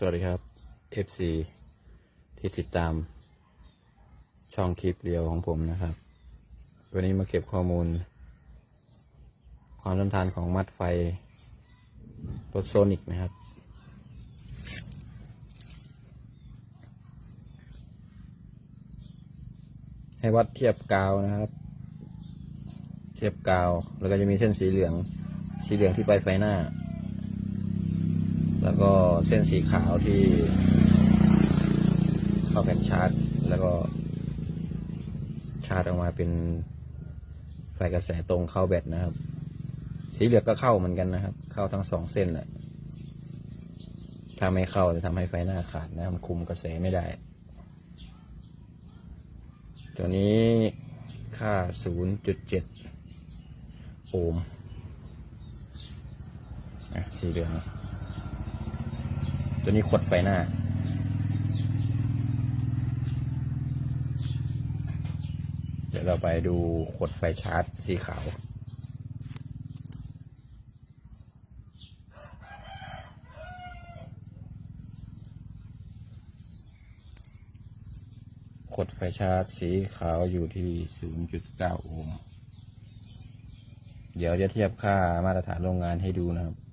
สวัสดีครับ FC ที่ติดตามช่องคลิปเดียวของผมนะครับ วันนี้มาเก็บข้อมูล ความต้านทานของมัดไฟรถโซนิกนะครับ ให้วัดเทียบกาวนะครับ เทียบกาว แล้วก็จะมีเส้นสีเหลือง สีเหลืองที่ปลายไฟหน้า แล้วก็เส้นสีขาวที่เข้าแผ่นชาร์จ แล้วก็ชาร์จออกมาเป็นไฟกระแสตรงเข้าแบตนะครับ สีเหลืองก็เข้าเหมือนกันนะครับ เข้าทั้งสองเส้นแหละถ้าไม่เข้าจะทำให้ไฟหน้าขาดนะครับคุมกระแสไม่ได้ ตัวนี้ค่า 0.7 โอห์มสีเหลือง ตัวนี้ขดไฟหน้า เดี๋ยวเราไปดูขดไฟชาร์จสีขาวขดไฟชาร์จสีขาวอยู่ที่ 0.9 โอห์ม เดี๋ยวจะเทียบค่ามาตรฐานโรงงานให้ดูนะครับ